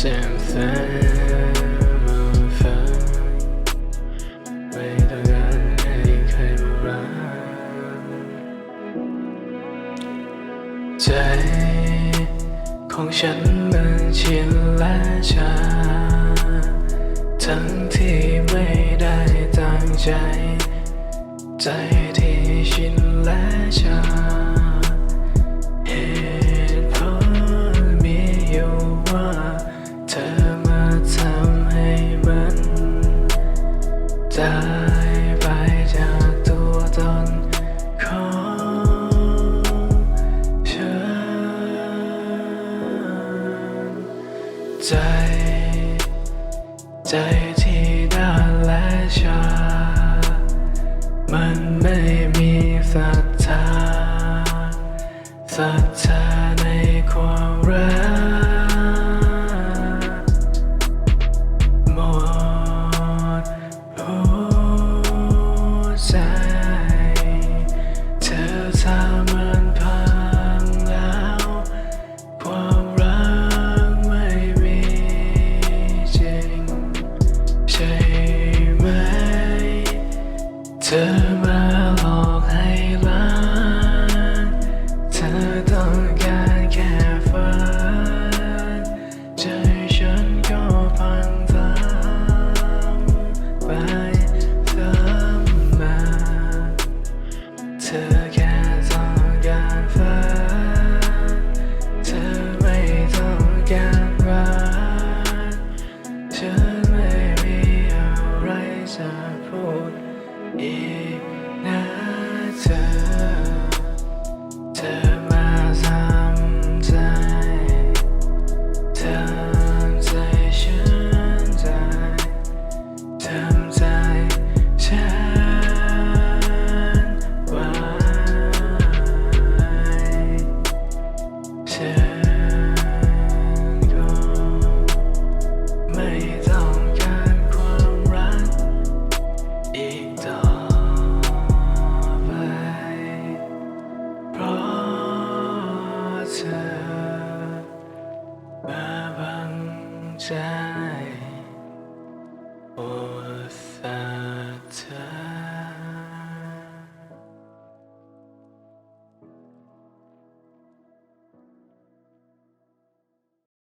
แจ่มใสมาฟังไม่ต้องการให้ใครมารักใจของฉันมันชินและชา ทั้งที่ไม่ได้ตั้งใจ ใจที่ชินและชา ใจ ใจที่ด้านและชา มันไม่มีศรัทธาศรัทธา Turn around. Yeah. die for the time.